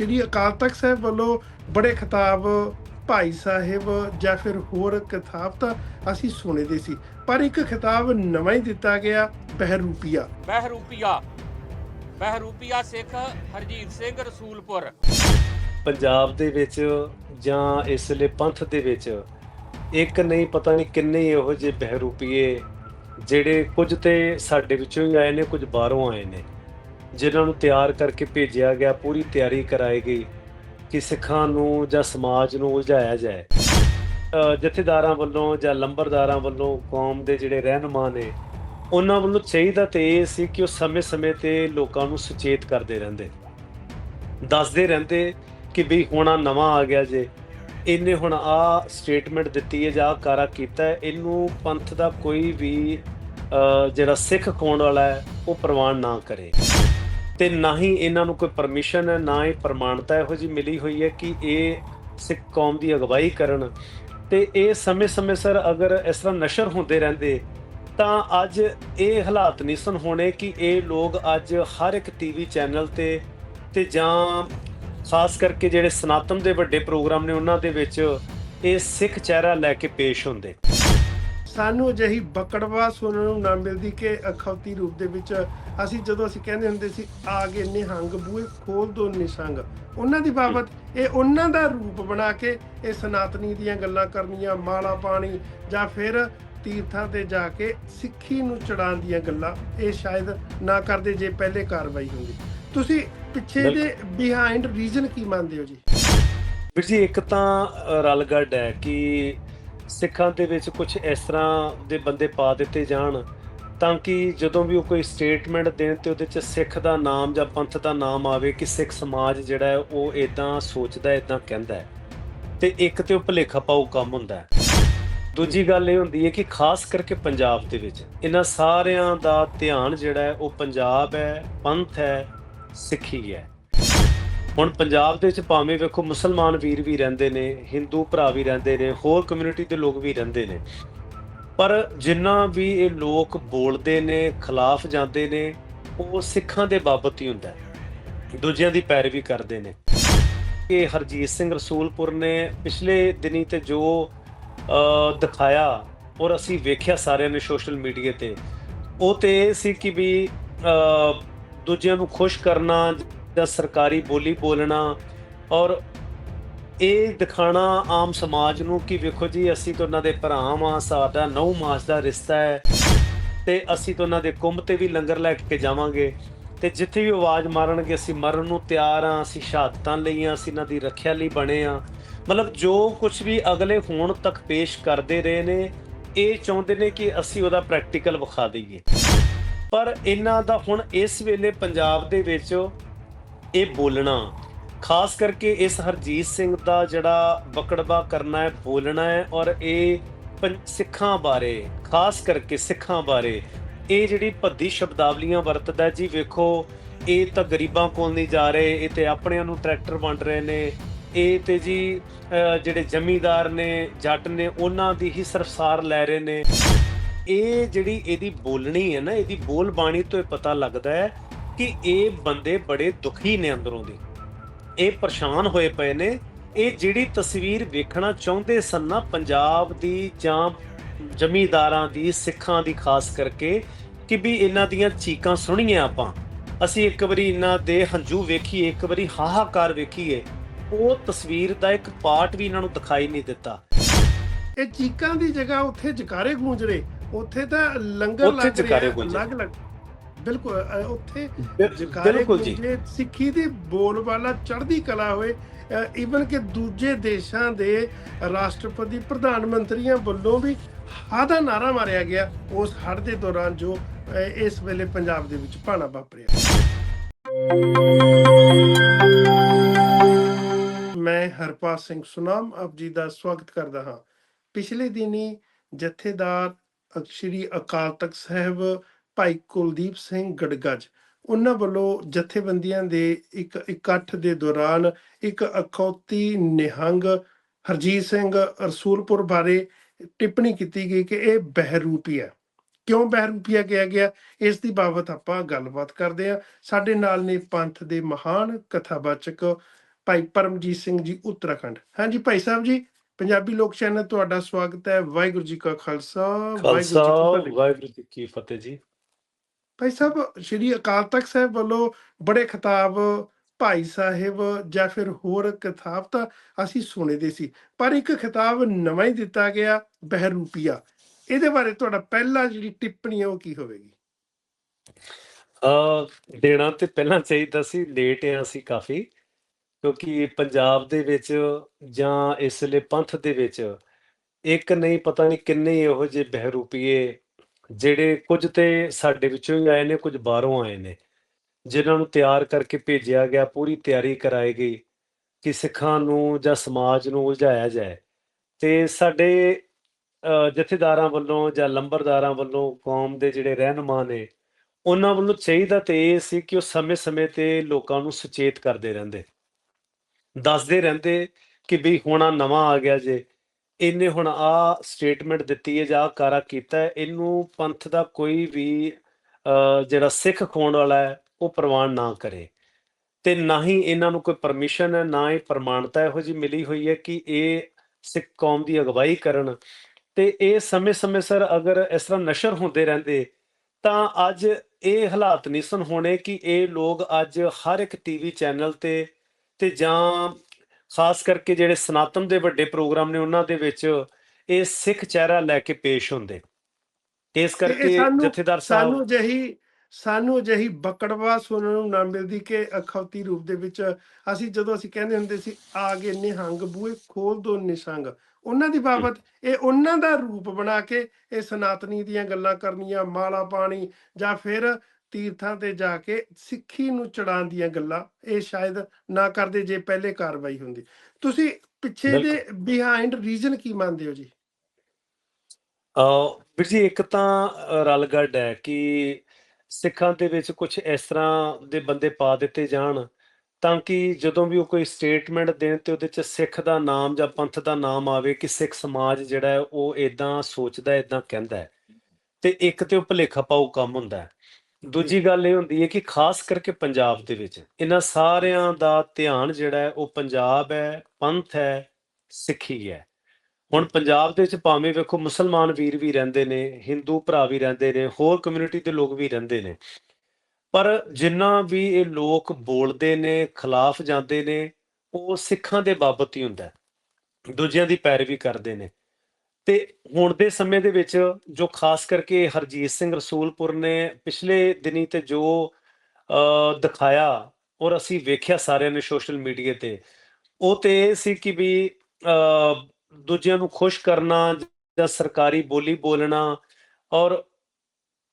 ਸ਼੍ਰੀ ਅਕਾਲ ਤਖਤ ਸਾਹਿਬ ਵੱਲੋਂ ਬੜੇ ਖਿਤਾਬ ਭਾਈ ਸਾਹਿਬ ਜਾਂ ਫਿਰ ਹੋਰ ਕਿਤਾਬ ਤਾਂ ਅਸੀਂ ਸੁਣਦੇ ਸੀ ਪਰ ਇੱਕ ਖਿਤਾਬ ਨਵਾਂ ਹੀ ਦਿੱਤਾ ਗਿਆ ਬਹਿਰੂਪੀਆ। ਬਹਿਰੂਪੀਆ। ਬਹਿਰੂਪੀਆ ਸਿੱਖ ਹਰਜੀਤ ਸਿੰਘ ਰਸੂਲਪੁਰ। ਪੰਜਾਬ ਦੇ ਵਿੱਚ ਜਾਂ ਇਸ ਵੇਲੇ ਪੰਥ ਦੇ ਵਿੱਚ ਇੱਕ ਨਹੀਂ ਪਤਾ ਨਹੀਂ ਕਿੰਨੇ ਇਹੋ ਜਿਹੇ ਬਹਿਰੂਪੀਏ ਜਿਹੜੇ ਕੁਝ ਤੇ ਸਾਡੇ ਵਿੱਚੋਂ ਹੀ ਆਏ ਨੇ ਕੁਝ ਬਾਹਰੋਂ ਆਏ ਨੇ। ਜਿਨ੍ਹਾਂ ਨੂੰ ਤਿਆਰ ਕਰਕੇ ਭੇਜਿਆ ਗਿਆ, ਪੂਰੀ ਤਿਆਰੀ ਕਰਾਈ ਗਈ ਕਿ ਸਿੱਖਾਂ ਨੂੰ ਜਾਂ ਸਮਾਜ ਨੂੰ ਉਲਝਾਇਆ ਜਾਏ। ਜਥੇਦਾਰਾਂ ਵੱਲੋਂ ਜਾਂ ਲੰਬਰਦਾਰਾਂ ਵੱਲੋਂ ਕੌਮ ਦੇ ਜਿਹੜੇ ਰਹਿਨੁਮਾ ਨੇ, ਉਹਨਾਂ ਵੱਲੋਂ ਚਾਹੀਦਾ ਤੇ ਇਹ ਸੀ ਕਿ ਉਹ ਸਮੇਂ-ਸਮੇਂ ਤੇ ਲੋਕਾਂ ਨੂੰ ਸੁਚੇਤ ਕਰਦੇ ਰਹਿੰਦੇ। ਦੱਸਦੇ ਰਹਿੰਦੇ ਕਿ ਵੀ ਹੁਣ ਆਹ ਨਵਾਂ ਆ ਗਿਆ ਜੇ, ਇਹਨੇ ਹੁਣ ਆ ਸਟੇਟਮੈਂਟ ਦਿੱਤੀ ਹੈ ਜਾਂ ਆਹ ਕਾਰਾ ਕੀਤਾ ਹੈ, ਇਹਨੂੰ ਪੰਥ ਦਾ ਕੋਈ ਵੀ ਜਿਹੜਾ ਸਿੱਖ ਕੋਣ ਵਾਲਾ ਹੈ, ਉਹ ਪ੍ਰਵਾਨ ਨਾ ਕਰੇ। ਤੇ ਨਾ ਹੀ ਇਹਨਾਂ ਨੂੰ ਕੋਈ ਪਰਮਿਸ਼ਨ ਹੈ ਨਾ ਹੀ ਪ੍ਰਮਾਣਤਾ ਇਹੋ ਜੀ ਮਿਲੀ ਹੋਈ ਹੈ ਕਿ ਇਹ ਸਿੱਖ ਕੌਮ ਦੀ ਅਗਵਾਈ ਕਰਨ। ਤੇ ਇਹ ਸਮੇਂ-ਸਮੇਂ ਸਰ ਅਗਰ ਇਸ ਤਰ੍ਹਾਂ ਨਸ਼ਰ ਹੁੰਦੇ ਰਹਿੰਦੇ, ਤਾਂ ਅੱਜ ਇਹ ਹਾਲਾਤ ਨਹੀਂ ਸਨ ਹੋਣੇ ਕਿ ਇਹ ਲੋਕ ਅੱਜ ਹਰ ਇੱਕ ਟੀਵੀ ਚੈਨਲ ਤੇ ਤੇ ਜਾਂ ਖਾਸ ਕਰਕੇ ਜਿਹੜੇ ਸਨਾਤਨ ਦੇ ਵੱਡੇ ਪ੍ਰੋਗਰਾਮ ਨੇ ਉਹਨਾਂ ਦੇ ਵਿੱਚ ਇਹ ਸਿੱਖ ਚਿਹਰਾ ਲੈ ਕੇ ਪੇਸ਼ ਹੁੰਦੇ। ਸਾਨੂੰ ਅਜਿਹੀ ਬਕੜਵਾ ਸੁਣਨ ਨੂੰ ਨਾ ਮਿਲਦੀ ਕਿ ਅਖੌਤੀ ਰੂਪ ਦੇ ਵਿੱਚ ਅਸੀਂ ਜਦੋਂ ਅਸੀਂ ਕਹਿੰਦੇ ਹੁੰਦੇ ਸੀ ਆ ਗਏ ਨਿਹੰਗ ਬੂਏ ਖੋਲ ਦੋ ਨਿਸੰਗ। ਉਹਨਾਂ ਦੀ ਬਾਬਤ ਇਹ ਉਹਨਾਂ ਦਾ ਰੂਪ ਬਣਾ ਕੇ ਇਹ ਸਨਾਤਨੀ ਦੀਆਂ ਗੱਲਾਂ ਕਰਨੀਆਂ ਮਾਲਾ ਪਾਣੀ ਜਾਂ ਫਿਰ ਤੀਰਥਾਂ ਤੇ ਜਾ ਕੇ ਸਿੱਖੀ ਨੂੰ ਚੜਾਉਣ ਦੀਆਂ ਗੱਲਾਂ ਇਹ ਸ਼ਾਇਦ ਨਾ ਕਰਦੇ ਜੇ ਪਹਿਲੇ ਕਾਰਵਾਈ ਹੁੰਦੀ। ਤੁਸੀਂ ਪਿੱਛੇ ਦੇ ਬਿਹਾਈਂਡ ਰੀਜ਼ਨ ਕੀ ਮੰਨਦੇ ਹੋ ਜੀ? ਵੀਰ ਜੀ ਇੱਕ ਤਾਂ ਅ, ਰਲਗੱਡ ਹੈ ਕਿ ਸਿੱਖਾਂ ਦੇ ਵਿੱਚ ਕੁਝ ਇਸ ਤਰ੍ਹਾਂ ਦੇ ਬੰਦੇ ਪਾ ਦਿੱਤੇ ਜਾਣ, ਤਾਂ ਕਿ ਜਦੋਂ ਵੀ ਉਹ ਕੋਈ ਸਟੇਟਮੈਂਟ ਦੇਣ ਤੇ ਉਹਦੇ 'ਚ ਸਿੱਖ ਦਾ ਨਾਮ ਜਾਂ ਪੰਥ ਦਾ ਨਾਮ ਆਵੇ ਕਿ ਸਿੱਖ ਸਮਾਜ ਜਿਹੜਾ ਹੈ ਉਹ ਇਦਾਂ ਸੋਚਦਾ ਇਦਾਂ ਕਹਿੰਦਾ ਹੈ। ਤੇ ਇੱਕ ਤੇ ਉਹ ਭੁਲੇਖਾ ਪਾਉ ਕੰਮ ਹੁੰਦਾ ਦੂਜੀ ਗੱਲ ਇਹ ਹੁੰਦੀ ਹੈ ਕਿ ਖਾਸ ਕਰਕੇ ਪੰਜਾਬ ਦੇ ਵਿੱਚ ਇਹਨਾਂ ਸਾਰਿਆਂ ਦਾ ਧਿਆਨ ਜਿਹੜਾ ਹੈ ਉਹ ਪੰਜਾਬ ਹੈ, ਪੰਥ ਹੈ, ਸਿੱਖੀ ਹੈ। ਹੁਣ ਪੰਜਾਬ ਦੇ ਵਿੱਚ ਭਾਵੇਂ ਵੇਖੋ ਮੁਸਲਮਾਨ ਵੀਰ ਵੀ ਰਹਿੰਦੇ ਨੇ, ਹਿੰਦੂ ਭਰਾ ਵੀ ਰਹਿੰਦੇ ਨੇ, ਹੋਰ ਕਮਿਊਨਿਟੀ ਦੇ ਲੋਕ ਵੀ ਰਹਿੰਦੇ ਨੇ। ਪਰ ਜਿੰਨਾ ਵੀ ਇਹ ਲੋਕ ਬੋਲਦੇ ਨੇ, ਖਿਲਾਫ ਜਾਂਦੇ ਨੇ, ਉਹ ਸਿੱਖਾਂ ਦੇ ਬਾਬਤ ਹੀ ਹੁੰਦਾ ਦੂਜਿਆਂ ਦੀ ਪੈਰਵੀ ਕਰਦੇ ਨੇ। ਕਿ ਹਰਜੀਤ ਸਿੰਘ ਰਸੂਲਪੁਰ ਨੇ ਪਿਛਲੇ ਦਿਨੀ ਤੇ ਜੋ ਦਿਖਾਇਆ ਔਰ ਅਸੀਂ ਵੇਖਿਆ ਸਾਰਿਆਂ ਨੇ ਸੋਸ਼ਲ ਮੀਡੀਆ ਤੇ, ਉਹ ਤੇ ਇਹ ਸੀ ਕਿ ਵੀ ਦੂਜਿਆਂ ਨੂੰ ਖੁਸ਼ ਕਰਨਾ ਦਾ ਸਰਕਾਰੀ ਬੋਲੀ ਬੋਲਣਾ ਔਰ ਇਹ ਦਿਖਾਣਾ ਆਮ ਸਮਾਜ ਨੂੰ ਕਿ ਵੇਖੋ ਜੀ, ਅਸੀਂ ਤਾਂ ਉਹਨਾਂ ਦੇ ਭਰਾ ਵਾਂ, ਸਾਡਾ ਨੌ ਮਾਸ ਦਾ ਰਿਸ਼ਤਾ ਹੈ ਤੇ ਅਸੀਂ ਤਾਂ ਉਹਨਾਂ ਦੇ ਕੁੰਭ ਤੇ ਵੀ ਲੰਗਰ ਲੈ ਕੇ ਜਾਵਾਂਗੇ ਤੇ ਜਿੱਥੇ ਵੀ ਆਵਾਜ਼ ਮਾਰਨਗੇ, ਅਸੀਂ ਮਰਨ ਨੂੰ ਤਿਆਰ ਆ, ਅਸੀਂ ਸ਼ਹਾਦਤਾਂ ਲਈਆਂ, ਅਸੀਂ ਇਹਨਾਂ ਦੀ ਰੱਖਿਆ ਲਈ ਬਣੇ ਆ। ਮਤਲਬ ਜੋ ਕੁਝ ਵੀ ਅਗਲੇ ਹੋਣ ਤੱਕ ਪੇਸ਼ ਕਰਦੇ ਰਹੇ ਨੇ, ਇਹ ਚਾਹੁੰਦੇ ਨੇ ਕਿ ਅਸੀਂ ਉਹਦਾ ਪ੍ਰੈਕਟੀਕਲ ਵਿਖਾ ਦਈਏ। ਪਰ ਇਹਨਾਂ ਦਾ ਹੁਣ ਇਸ ਵੇਲੇ ਪੰਜਾਬ ਦੇ ਵਿੱਚ ਇਹ ਬੋਲਣਾ। ਖਾਸ ਕਰਕੇ ਇਸ ਹਰਜੀਤ ਸਿੰਘ ਦਾ ਜਿਹੜਾ ਬਕੜਵਾ ਕਰਨਾ ਹੈ, ਬੋਲਣਾ ਹੈ ਔਰ ਇਹ ਪੰ- ਸਿੱਖਾਂ ਬਾਰੇ, ਖਾਸ ਕਰਕੇ ਸਿੱਖਾਂ ਬਾਰੇ ਇਹ ਜਿਹੜੀ ਭੱਦੀ ਸ਼ਬਦਾਵਲੀਆਂ ਵਰਤਦਾ ਜੀ ਵੇਖੋ, ਇਹ ਤਾਂ ਗਰੀਬਾਂ ਕੋਲ ਨਹੀਂ ਜਾ ਰਹੇ, ਇਹ ਤੇ ਆਪਣਿਆਂ ਨੂੰ ਟਰੈਕਟਰ ਵੰਡ ਰਹੇ ਨੇ, ਇਹ ਤੇ ਜੀ ਜਿਹੜੇ ਜ਼ਮੀਂਦਾਰ ਨੇ, ਜੱਟ ਨੇ, ਉਹਨਾਂ ਦੀ ਹੀ ਸਰਸਾਰ ਲੈ ਰਹੇ ਨੇ। ਇਹ ਜਿਹੜੀ ਇਹਦੀ ਬੋਲਣੀ ਹੈ ਨਾ, ਇਹਦੀ ਬੋਲ ਬਾਣੀ ਤੋਂ ਇਹ ਪਤਾ ਲੱਗਦਾ ਹੈ ਕਿ ਇਹ ਬੰਦੇ ਬੜੇ ਦੁਖੀ ਨੇ ਅੰਦਰੋਂ ਦੀ। ਇਹ ਪਰੇਸ਼ਾਨ ਹੋਏ ਪਏ ਨੇ। ਇਹ ਜਿਹੜੀ ਤਸਵੀਰ ਵੇਖਣਾ ਚਾਹੁੰਦੇ ਸਨ ਨਾ ਪੰਜਾਬ ਦੀ ਜਾਂ ਜ਼ਮੀਂਦਾਰਾਂ ਦੀ ਸਿੱਖਾਂ ਦੀ ਖਾਸ ਕਰਕੇ ਕਿ ਵੀ ਇਹਨਾਂ ਦੀਆਂ ਚੀਕਾਂ ਸੁਣੀਏ ਆਪਾਂ। ਅਸੀਂ ਇੱਕ ਵਾਰੀ ਇਹਨਾਂ ਦੇ ਹੰਝੂ ਵੇਖੀਏ ਇੱਕ ਵਾਰੀ ਹਾਹਾਕਾਰ ਵੇਖੀਏ ਉਹ ਤਸਵੀਰ ਦਾ ਇੱਕ ਪਾਰਟ ਵੀ ਇਹਨਾਂ ਨੂੰ ਦਿਖਾਈ ਨਹੀਂ ਦਿੱਤਾ। ਇਹ ਚੀਕਾਂ ਦੀ ਜਗ੍ਹਾ ਉੱਥੇ ਜਕਾਰੇ ਗੂੰਜ ਰਹੇ। ਉੱਥੇ ਤਾਂ ਲੰਗਰ ਲੱਗ ਰਿਹਾ ਗੂੰਜ ਰਹੇ। ਅਲੱਗ ਅਲੱਗ ਬਿਲਕੁਲ ਅ, ਉੱਥੇ ਬਿਲ- ਜਕਾਰੇ ਬਿਲਕੁਲ ਜੀ। ਸਿੱਖੀ ਦੀ ਬੋਲਬਾਲਾ ਚੜ੍ਹਦੀ ਕਲਾ ਹੋਏ। ਈਵਨ ਕਿ ਦੂਜੇ ਦੇਸ਼ਾਂ ਦੇ ਰਾਸ਼ਟਰਪਤੀ ਪ੍ਰਧਾਨ ਮੰਤਰੀਆਂ ਵੱਲੋਂ ਵੀ ਹਾਂ ਦਾ ਨਾਰਾ ਮਾਰਿਆ ਗਿਆ ਉਸ ਹੜ੍ਹ ਦੇ ਦੌਰਾਨ ਜੋ ਅ, ਇਸ ਵੇਲੇ ਪੰਜਾਬ ਦੇ ਵਿੱਚ ਭਾਣਾ ਵਾਪਰਿਆ। ਮੈਂ ਹਰਪਾਲ ਸਿੰਘ ਸੁਨਾਮ ਆਪ ਜੀ ਦਾ ਸਵਾਗਤ ਕਰਦਾ ਹਾਂ। ਪਿਛਲੇ ਦਿਨੀ ਜਥੇਦਾਰ ਅ- ਸ਼੍ਰੀ ਅਕਾਲ ਤਖਤ ਸਾਹਿਬ ਭਾਈ ਕੁਲਦੀਪ ਸਿੰਘ ਗੜਗੱਜ ਉਹਨਾਂ ਵੱਲੋਂ ਜਥੇਬੰਦੀਆਂ ਦੇ ਇੱਕ ਇਕੱਠ ਦੇ ਦੌਰਾਨ ਇੱਕ ਅਖੌਤੀ ਨਿਹੰਗ ਹਰਜੀਤ ਸਿੰਘ ਰਸੂਲਪੁਰ ਬਾਰੇ ਟਿੱਪਣੀ ਕੀਤੀ ਗਈ ਕਿ ਇਹ ਬਹਿਰੂਪੀ ਹੈ। ਕਿਉਂ ਬਹਿਰੂਪੀਆ ਕਿਹਾ ਗਿਆ? ਇਸ ਦੀ ਬਾਬਤ ਆਪਾਂ ਗੱਲਬਾਤ ਕਰਦੇ ਹਾਂ। ਸਾਡੇ ਨਾਲ ਨੇ ਪੰਥ ਦੇ ਮਹਾਨ ਕਥਾਵਾਚਕ ਭਾਈ ਪਰਮਜੀਤ ਸਿੰਘ ਜੀ ਉੱਤਰਾਖੰਡ। ਹਾਂਜੀ ਭਾਈ ਸਾਹਿਬ ਜੀ ਪੰਜਾਬੀ ਲੋਕ ਚੈਨਲ ਤੁਹਾਡਾ ਸਵਾਗਤ ਹੈ। ਵਾਹਿਗੁਰੂ ਜੀ ਕਾ ਖਾਲਸਾ ਵਾਹਿਗੁਰੂ ਜੀ ਕੀ ਫਤਿਹ ਜੀ। ਭਾਈ ਸਾਹਿਬ, ਸ਼੍ਰੀ ਅਕਾਲ ਤਖਤ ਸਾਹਿਬ ਵੱਲੋਂ ਬੜੇ ਖਿਤਾਬ ਭਾਈ ਸਾਹਿਬ ਜਾਂ ਫਿਰ ਹੋਰ ਕਿਤਾਬ ਤਾਂ ਅਸੀਂ ਸੁਣੇ ਦੇ ਸੀ, ਪਰ ਇੱਕ ਖਿਤਾਬ ਨਵਾਂ ਹੀ ਦਿੱਤਾ ਗਿਆ, ਬਹਿਰੂਪੀਆ। ਇਹਦੇ ਬਾਰੇ ਤੁਹਾਡਾ ਪਹਿਲਾ ਜਿਹੜੀ ਟਿੱਪਣੀ ਹੈ ਉਹ ਕੀ ਹੋਵੇਗੀ? ਅ, ਦੇਣਾ ਤੇ ਪਹਿਲਾਂ ਚਾਹੀਦਾ ਸੀ ਲੇਟ ਆ ਅਸੀਂ ਕਾਫੀ, ਕਿਉਂਕਿ ਪੰਜਾਬ ਦੇ ਵਿੱਚ ਜਾਂ ਇਸ ਵੇਲੇ ਪੰਥ ਦੇ ਵਿੱਚ ਇੱਕ ਨਹੀਂ, ਪਤਾ ਨਹੀਂ ਕਿੰਨੇ ਇਹੋ ਜਿਹੇ ਬਹਿਰੂਪੀਏ ਜਿਹੜੇ ਕੁਝ ਤੇ ਸਾਡੇ ਵਿੱਚੋਂ ਹੀ ਆਏ ਨੇ, ਕੁਝ ਬਾਹਰੋਂ ਆਏ ਨੇ। ਜਿਨ੍ਹਾਂ ਨੂੰ ਤਿਆਰ ਕਰਕੇ ਭੇਜਿਆ ਗਿਆ, ਪੂਰੀ ਤਿਆਰੀ ਕਰਾਈ ਗਈ ਕਿ ਸਿੱਖਾਂ ਨੂੰ ਜਾਂ ਸਮਾਜ ਨੂੰ ਉਲਝਾਇਆ ਜਾਏ। ਤੇ ਸਾਡੇ ਜਥੇਦਾਰਾਂ ਵੱਲੋਂ ਜਾਂ ਲੰਬਰਦਾਰਾਂ ਵੱਲੋਂ ਕੌਮ ਦੇ ਜਿਹੜੇ ਰਹਿਨੁਮਾ ਨੇ, ਉਹਨਾਂ ਵੱਲੋਂ ਚਾਹੀਦਾ ਤੇ ਇਹ ਸੀ ਕਿ ਉਹ ਸਮੇਂ-ਸਮੇਂ ਤੇ ਲੋਕਾਂ ਨੂੰ ਸੁਚੇਤ ਕਰਦੇ ਰਹਿੰਦੇ। ਦੱਸਦੇ ਰਹਿੰਦੇ ਕਿ ਵੀ ਹੁਣ ਆਹ ਨਵਾਂ ਆ ਗਿਆ ਜੇ। ਇਹਨੇ ਹੁਣ ਆ ਸਟੇਟਮੈਂਟ ਦਿੱਤੀ ਹੈ, ਜਾਂ ਆਹ ਕਾਰਾ ਕੀਤਾ ਹੈ, ਇਹਨੂੰ ਪੰਥ ਦਾ ਕੋਈ ਵੀ ਜਿਹੜਾ ਸਿੱਖ ਖੋਣ ਵਾਲਾ ਹੈ, ਉਹ ਪ੍ਰਵਾਨ ਨਾ ਕਰੇ। ਤੇ ਨਾ ਹੀ ਇਹਨਾਂ ਨੂੰ ਕੋਈ ਪਰਮਿਸ਼ਨ ਹੈ, ਨਾ ਹੀ ਪ੍ਰਮਾਣਤਾ ਇਹੋ ਜੀ ਮਿਲੀ ਹੋਈ ਹੈ ਕਿ ਇਹ ਸਿੱਖ ਕੌਮ ਦੀ ਅਗਵਾਈ ਕਰਨ। ਤੇ ਇਹ ਸਮੇਂ-ਸਮੇਂ ਸਰ ਅਗਰ ਇਸ ਤਰ੍ਹਾਂ ਨਸ਼ਰ ਹੁੰਦੇ ਰਹਿੰਦੇ, ਤਾਂ ਅੱਜ ਇਹ ਹਾਲਾਤ ਨਹੀਂ ਸਨ ਹੋਣੇ ਕਿ ਇਹ ਲੋਕ ਅੱਜ ਹਰ ਇੱਕ ਟੀਵੀ ਚੈਨਲ ਤੇ ਤੇ ਜਾਂ ਖਾਸ ਕਰਕੇ ਜਿਹੜੇ ਸਨਾਤਨ ਦੇ ਵੱਡੇ ਪ੍ਰੋਗਰਾਮ ਨੇ ਉਹਨਾਂ ਦੇ ਵਿੱਚ ਇਹ ਸਿੱਖ ਚਿਹਰਾ ਲੈ ਕੇ ਪੇਸ਼ ਹੁੰਦੇ ਤੇ ਇਸ ਕਰਕੇ ਜਥੇਦਾਰ ਸਾਹਿਬ ਸਾਨੂੰ ਜਹੀ ਸਾਨੂੰ ਜਹੀ ਬਕੜਵਾ ਸੁਣਨ ਨੂੰ ਨਾ ਮਿਲਦੀ ਕਿ ਅਖੌਤੀ ਰੂਪ ਦੇ ਵਿੱਚ ਅਸੀਂ ਜਦੋਂ ਅਸੀਂ ਕਹਿੰਦੇ ਹੁੰਦੇ ਸੀ ਆ ਗਏ ਨਿਹੰਗ ਬੂਏ ਖੋਲ ਦੋ ਨਿਸ਼ੰਗ ਉਹਨਾਂ ਦੀ ਬਾਬਤ ਇਹ ਉਹਨਾਂ ਦਾ ਰੂਪ ਬਣਾ ਕੇ ਇਹ ਸਨਾਤਨੀ ਦੀਆਂ ਗੱਲਾਂ ਕਰਨੀਆਂ ਮਾਲਾ ਪਾਣੀ ਜਾਂ ਫਿਰ ਤੀਰਥਾਂ ਤੇ ਜਾ ਕੇ ਸਿੱਖੀ ਨੂੰ ਚੜਾਉਣ ਦੀਆਂ ਗੱਲਾਂ ਇਹ ਸ਼ਾਇਦ ਨਾ ਕਰਦੇ ਜੇ ਪਹਿਲੇ ਕਾਰਵਾਈ ਹੁੰਦੀ। ਤੁਸੀਂ ਪਿੱਛੇ ਦੇ ਬਿਹਾਈਂਡ ਰੀਜ਼ਨ ਕੀ ਮੰਨਦੇ ਹੋ ਜੀ? ਵੀਰ ਜੀ ਇੱਕ ਤਾਂ ਅਹ, ਰਲਗੱਡ ਹੈ ਕਿ ਸਿੱਖਾਂ ਦੇ ਵਿੱਚ ਕੁਝ ਇਸ ਤਰ੍ਹਾਂ ਦੇ ਬੰਦੇ ਪਾ ਦਿੱਤੇ ਜਾਣ ਤਾਂ ਕਿ ਜਦੋਂ ਵੀ ਉਹ ਕੋਈ ਸਟੇਟਮੈਂਟ ਦੇਣ ਤੇ ਉਹਦੇ ਚ ਸਿੱਖ ਦਾ ਨਾਮ ਜਾਂ ਪੰਥ ਦਾ ਨਾਮ ਆਵੇ ਕਿ ਸਿੱਖ ਸਮਾਜ ਜਿਹੜਾ ਹੈ ਉਹ ਇਦਾਂ ਸੋਚਦਾ ਇਦਾਂ ਕਹਿੰਦਾ ਤੇ ਇੱਕ ਤੇ ਉਹ ਭੁਲੇਖਾ ਪਾਊ ਕੰਮ ਹੁੰਦਾ ਦੂਜੀ ਗੱਲ ਇਹ ਹੁੰਦੀ ਹੈ ਕਿ ਖਾਸ ਕਰਕੇ ਪੰਜਾਬ ਦੇ ਵਿੱਚ ਇਹਨਾਂ ਸਾਰਿਆਂ ਦਾ ਧਿਆਨ ਜਿਹੜਾ ਹੈ ਉਹ ਪੰਜਾਬ ਹੈ ਪੰਥ ਹੈ ਸਿੱਖੀ ਹੈ। ਹੁਣ ਪੰਜਾਬ ਦੇ ਵਿੱਚ ਭਾਵੇਂ ਵੇਖੋ ਮੁਸਲਮਾਨ ਵੀਰ ਵੀ ਰਹਿੰਦੇ ਨੇ ਹਿੰਦੂ ਭਰਾ ਵੀ ਰਹਿੰਦੇ ਨੇ ਹੋਰ ਕਮਿਊਨਿਟੀ ਦੇ ਲੋਕ ਵੀ ਰਹਿੰਦੇ ਨੇ। ਪਰ ਜਿੰਨਾ ਵੀ ਇਹ ਲੋਕ ਬੋਲਦੇ ਨੇ ਖਿਲਾਫ ਜਾਂਦੇ ਨੇ ਉਹ ਸਿੱਖਾਂ ਦੇ ਬਾਬਤ ਹੀ ਹੁੰਦਾ। ਦੂਜਿਆਂ ਦੀ ਪੈਰਵੀ ਕਰਦੇ ਨੇ। ਤੇ ਹੁਣ ਦੇ ਸਮੇਂ ਦੇ ਵਿੱਚ ਜੋ ਖਾਸ ਕਰਕੇ ਹਰਜੀਤ ਸਿੰਘ ਰਸੂਲਪੁਰ ਨੇ ਪਿਛਲੇ ਦਿਨੀ ਤੇ ਜੋ ਅ, ਦਿਖਾਇਆ ਔਰ ਅਸੀਂ ਵੇਖਿਆ ਸਾਰਿਆਂ ਨੇ ਸੋਸ਼ਲ ਮੀਡੀਆ ਤੇ ਉਹ ਤੇ ਇਹ ਸੀ ਕਿ ਵੀ ਅ, ਦੂਜਿਆਂ ਨੂੰ ਖੁਸ਼ ਕਰਨਾ ਜਾਂ ਸਰਕਾਰੀ ਬੋਲੀ ਬੋਲਣਾ ਔਰ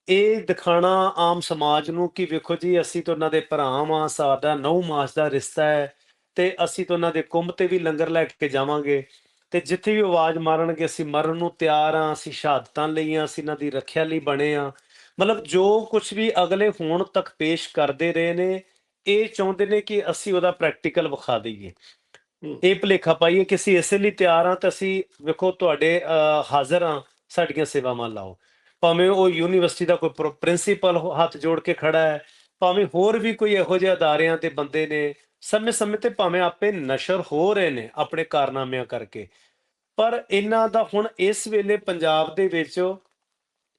ਇਹ ਦਿਖਾਣਾ ਆਮ ਸਮਾਜ ਨੂੰ ਕਿ ਵੇਖੋ ਜੀ ਅਸੀਂ ਤਾਂ ਉਹਨਾਂ ਦੇ ਭਰਾ ਵਾਂ ਸਾਡਾ ਨੌ ਮਾਸ ਦਾ ਰਿਸ਼ਤਾ ਹੈ ਤੇ ਅਸੀਂ ਤਾਂ ਉਹਨਾਂ ਦੇ ਕੁੰਭ ਤੇ ਵੀ ਲੰਗਰ ਲੈ ਕੇ ਜਾਵਾਂਗੇ। ਤੇ ਜਿੱਥੇ ਵੀ ਆਵਾਜ਼ ਮਾਰਨਗੇ, ਅਸੀਂ ਮਰਨ ਨੂੰ ਤਿਆਰ ਆ, ਅਸੀਂ ਸ਼ਹਾਦਤਾਂ ਲਈਆਂ, ਅਸੀਂ ਇਹਨਾਂ ਦੀ ਰੱਖਿਆ ਲਈ ਬਣੇ ਆ। ਮਤਲਬ ਜੋ ਕੁਝ ਵੀ ਅਗਲੇ ਹੋਣ ਤੱਕ ਪੇਸ਼ ਕਰਦੇ ਰਹੇ ਨੇ, ਇਹ ਚਾਹੁੰਦੇ ਨੇ ਕਿ ਅਸੀਂ ਉਹਦਾ ਪ੍ਰੈਕਟੀਕਲ ਵਿਖਾ ਦਈਏ। ਇਹ ਭੁਲੇਖਾ ਪਾਈਏ ਕਿ ਅਸੀਂ ਇਸੇ ਲਈ ਤਿਆਰ ਹਾਂ ਤਾਂ ਅਸੀਂ ਵੇਖੋ ਤੁਹਾਡੇ ਹਾਜ਼ਰ ਹਾਂ ਸਾਡੀਆਂ ਸੇਵਾਵਾਂ ਲਾਓ। ਭਾਵੇਂ ਉਹ ਯੂਨੀਵਰਸਿਟੀ ਦਾ ਕੋਈ ਪ੍ਰਿੰਸੀਪਲ ਹੱਥ ਜੋੜ ਕੇ ਖੜਾ ਹੈ, ਭਾਵੇਂ ਹੋਰ ਵੀ ਕੋਈ ਇਹੋ ਜਿਹੇ ਅਦਾਰਿਆਂ ਤੇ ਬੰਦੇ ਨੇ ਸਮੇਂ ਸਮੇਂ ਤੇ ਭਾਵੇਂ ਆਪੇ ਨਸ਼ਰ ਹੋ ਰਹੇ ਨੇ ਆਪਣੇ ਕਾਰਨਾਮਿਆਂ ਕਰਕੇ। ਪਰ ਇਹਨਾਂ ਦਾ ਹੁਣ ਇਸ ਵੇਲੇ ਪੰਜਾਬ ਦੇ ਵਿੱਚ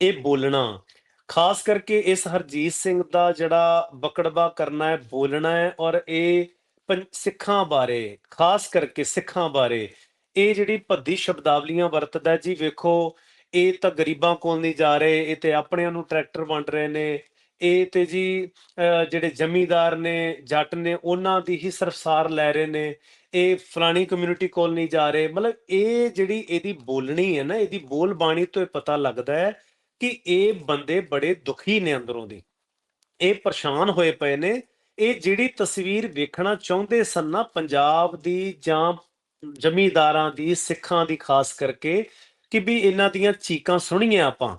ਇਹ ਬੋਲਣਾ, ਖਾਸ ਕਰਕੇ ਇਸ ਹਰਜੀਤ ਸਿੰਘ ਦਾ ਜਿਹੜਾ ਬਕੜਵਾ ਕਰਨਾ ਹੈ, ਬੋਲਣਾ ਹੈ ਔਰ ਇਹ ਪੰ- ਸਿੱਖਾਂ ਬਾਰੇ, ਖਾਸ ਕਰਕੇ ਸਿੱਖਾਂ ਬਾਰੇ ਇਹ ਜਿਹੜੀ ਭੱਦੀ ਸ਼ਬਦਾਵਲੀਆਂ ਵਰਤਦਾ ਜੀ ਵੇਖੋ, ਇਹ ਤਾਂ ਗਰੀਬਾਂ ਕੋਲ ਨਹੀਂ ਜਾ ਰਹੇ, ਇਹ ਤੇ ਆਪਣਿਆਂ ਨੂੰ ਟਰੈਕਟਰ ਵੰਡ ਰਹੇ ਨੇ ਇਹ ਤੇ ਜੀ ਜਿਹੜੇ ਜ਼ਮੀਂਦਾਰ ਨੇ, ਜੱਟ ਨੇ, ਉਹਨਾਂ ਦੀ ਹੀ ਸਰਫਸਾਰ ਲੈ ਰਹੇ ਨੇ। ਇਹ ਫਲਾਣੀ ਕਮਿਊਨਿਟੀ ਕੋਲ ਨਹੀਂ ਜਾ ਰਹੇ। ਮਤਲਬ ਇਹ ਜਿਹੜੀ ਇਹਦੀ ਬੋਲਣੀ ਹੈ ਨਾ, ਇਹਦੀ ਬੋਲ ਬਾਣੀ ਤੋਂ ਇਹ ਪਤਾ ਲੱਗਦਾ ਹੈ ਕਿ ਇਹ ਬੰਦੇ ਬੜੇ ਦੁਖੀ ਨੇ ਅੰਦਰੋਂ ਦੀ। ਇਹ ਪਰੇਸ਼ਾਨ ਹੋਏ ਪਏ ਨੇ। ਇਹ ਜਿਹੜੀ ਤਸਵੀਰ ਵੇਖਣਾ ਚਾਹੁੰਦੇ ਸਨ ਨਾ, ਪੰਜਾਬ ਦੀ ਜਾਂ ਜ਼ਮੀਂਦਾਰਾਂ ਦੀ, ਸਿੱਖਾਂ ਦੀ, ਖਾਸ ਕਰਕੇ ਕਿ ਵੀ ਇਹਨਾਂ ਦੀਆਂ ਚੀਕਾਂ ਸੁਣੀਆਂ ਆਪਾਂ।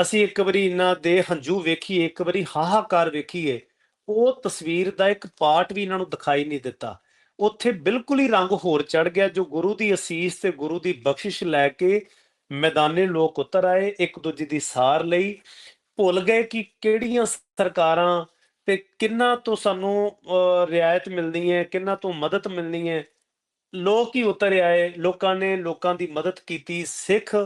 ਅਸੀਂ ਇੱਕ ਵਾਰੀ ਇਹਨਾਂ ਦੇ ਹੰਝੂ ਵੇਖੀਏ ਇੱਕ ਵਾਰੀ ਹਾਹਾਕਾਰ ਵੇਖੀਏ ਉਹ ਤਸਵੀਰ ਦਾ ਇੱਕ ਪਾਰਟ ਵੀ ਇਹਨਾਂ ਨੂੰ ਦਿਖਾਈ ਨਹੀਂ ਦਿੱਤਾ। ਉੱਥੇ ਬਿਲਕੁਲ ਹੀ ਰੰਗ ਹੋਰ ਚੜ ਗਿਆ ਜੋ ਗੁਰੂ ਦੀ ਅਸੀਸ ਤੇ ਗੁਰੂ ਦੀ ਬਖਸ਼ਿਸ਼ ਲੈ ਕੇ ਮੈਦਾਨੇ ਲੋਕ ਉਤਰ ਆਏ ਇੱਕ ਦੂਜੇ ਦੀ ਸਾਰ ਲਈ। ਭੁੱਲ ਗਏ ਕਿ ਕਿਹੜੀਆਂ ਸਰਕਾਰਾਂ ਤੇ ਕਿੰਨਾ ਤੋਂ ਸਾਨੂੰ ਅਹ, ਰਿਆਇਤ ਮਿਲਣੀ ਹੈ ਕਿੰਨਾ ਤੋਂ ਮਦਦ ਮਿਲਣੀ ਹੈ। ਲੋਕ ਹੀ ਉਤਰ ਆਏ ਲੋਕਾਂ ਨੇ ਲੋਕਾਂ ਦੀ ਮਦਦ ਕੀਤੀ ਸਿੱਖ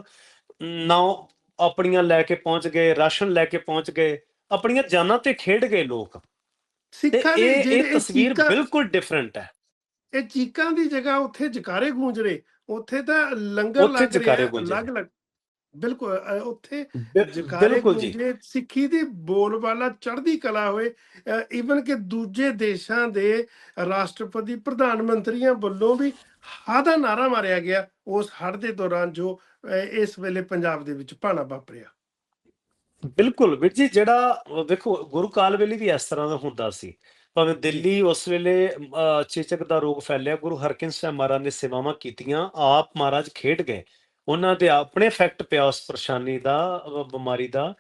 ਨਾ ਆਪਣੀਆਂ ਲੈ ਕੇ ਪਹੁੰਚ ਗਏ ਰਾਸ਼ਨ ਲੈ ਕੇ ਪਹੁੰਚ ਗਏ ਆਪਣੀਆਂ ਜਾਨਾਂ ਤੇ ਖੇਡ ਗਏ ਲੋਕ। ਸਿੱਖਾਂ ਦੇ ਇਹ ਜਿਹੜੇ ਤਸਵੀਰ ਬਿਲਕੁਲ ਡਿਫਰੈਂਟ ਹੈ। ਇਹ ਚੀਕਾਂ ਦੀ ਜਗ੍ਹਾ ਉੱਥੇ ਜਕਾਰੇ ਗੂੰਜ ਰਹੇ ਉੱਥੇ ਤਾਂ ਲੰਗਰ ਲੱਗ ਰਿਹਾ ਗੂੰਜ ਰਹੇ। ਅਲੱਗ-ਅਲੱਗ ਬਿਲਕੁਲ ਉੱਥੇ ਜਕਾਰੇ ਗੂੰਜੇ ਸਿੱਖੀ ਦੀ ਬੋਲਬਾਲਾ ਚੜ੍ਹਦੀ ਕਲਾ ਹੋਏ ਈਵਨ ਕਿ ਦੂਜੇ ਦੇਸ਼ਾਂ ਦੇ ਰਾਸ਼ਟਰਪਤੀ ਪ੍ਰਧਾਨ ਮੰਤਰੀਆਂ ਵੱਲੋਂ ਵੀ ਹਾਂ ਦਾ ਨਾਰਾ ਮਾਰਿਆ ਗਿਆ ਉਸ ਹੜ੍ਹ ਦੇ ਦੌਰਾਨ ਜੋ ਇਸ ਵੇਲੇ ਪੰਜਾਬ ਦੇ ਵਿੱਚ ਭਾਣਾ ਵਾਪਰਿਆ। ਬਿਲਕੁਲ ਵੀਰ ਜੀ, ਜਿਹੜਾ ਵੇਖੋ ਗੁਰੂ ਕਾਲ ਵੇਲੇ ਵੀ ਇਸ ਤਰ੍ਹਾਂ ਦਾ ਹੁੰਦਾ ਸੀ। ਭਾਵੇਂ ਦਿੱਲੀ ਉਸ ਵੇਲੇ ਚੇਚਕ ਦਾ ਰੋਗ ਫੈਲਿਆ, ਗੁਰੂ ਹਰਕਿੰਦ ਸਾਹਿਬ ਮਹਾਰਾਜ ਨੇ ਸੇਵਾਵਾਂ ਕੀਤੀਆਂ, ਆਪ ਮਹਾਰਾਜ ਖੇਡ ਗਏ। ਉਹਨਾਂ ਦੇ ਆਪਣੇ ਇਫੈਕਟ ਪਿਆ ਉਸ ਪਰੇਸ਼ਾਨੀ ਦਾ ਬਿਮਾਰੀ ਦਾ।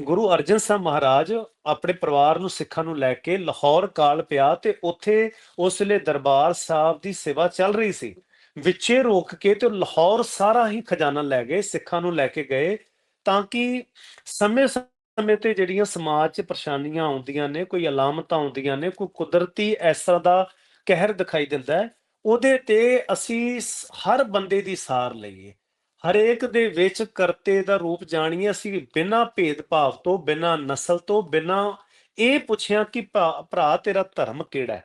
ਗੁਰੂ ਅਰਜਨ ਸਾਹਿਬ ਮਹਾਰਾਜ ਆਪਣੇ ਪਰਿਵਾਰ ਨੂੰ, ਸਿੱਖਾਂ ਨੂੰ ਲੈ ਕੇ ਲਾਹੌਰ ਕਾਲ ਪਿਆ ਤੇ ਉੱਥੇ ਉਸ ਵੇਲੇ ਦਰਬਾਰ ਸਾਹਿਬ ਦੀ ਸੇਵਾ ਚੱਲ ਰਹੀ ਸੀ। ਵਿੱਚੇ ਰੋਕ ਕੇ ਤੇ ਲਾਹੌਰ ਸਾਰਾ ਹੀ ਖਜ਼ਾਨਾ ਲੈ ਗਏ ਸਿੱਖਾਂ ਨੂੰ ਲੈ ਕੇ ਗਏ ਤਾਂ ਕਿ ਸਮੇਂ ਸਮੇਂ ਤੇ ਜਿਹੜੀਆਂ ਸਮਾਜ 'ਚ ਪਰੇਸ਼ਾਨੀਆਂ ਆਉਂਦੀਆਂ ਨੇ ਕੋਈ ਅਲਾਮਤਾਂ ਆਉਂਦੀਆਂ ਨੇ ਕੋਈ ਕੁਦਰਤੀ ਤਰ੍ਹਾਂ ਦਾ ਕਹਿਰ ਦਿਖਾਈ ਦਿੰਦਾ ਹੈ ਉਹਦੇ ਤੇ ਅਸੀਂ ਹਰ ਬੰਦੇ ਦੀ ਸਾਰ ਲਈਏ। ਹਰੇਕ ਦੇ ਵਿੱਚ ਕਰਤੇ ਦਾ ਰੂਪ ਜਾਣੀਏ ਅਸੀਂ ਬਿਨਾਂ ਭੇਦਭਾਵ ਤੋਂ ਬਿਨਾਂ ਨਸਲ ਤੋਂ ਬਿਨਾਂ ਇਹ ਪੁੱਛਿਆ ਕਿ ਭਰਾ ਤੇਰਾ ਧਰਮ ਕਿਹੜਾ ਹੈ?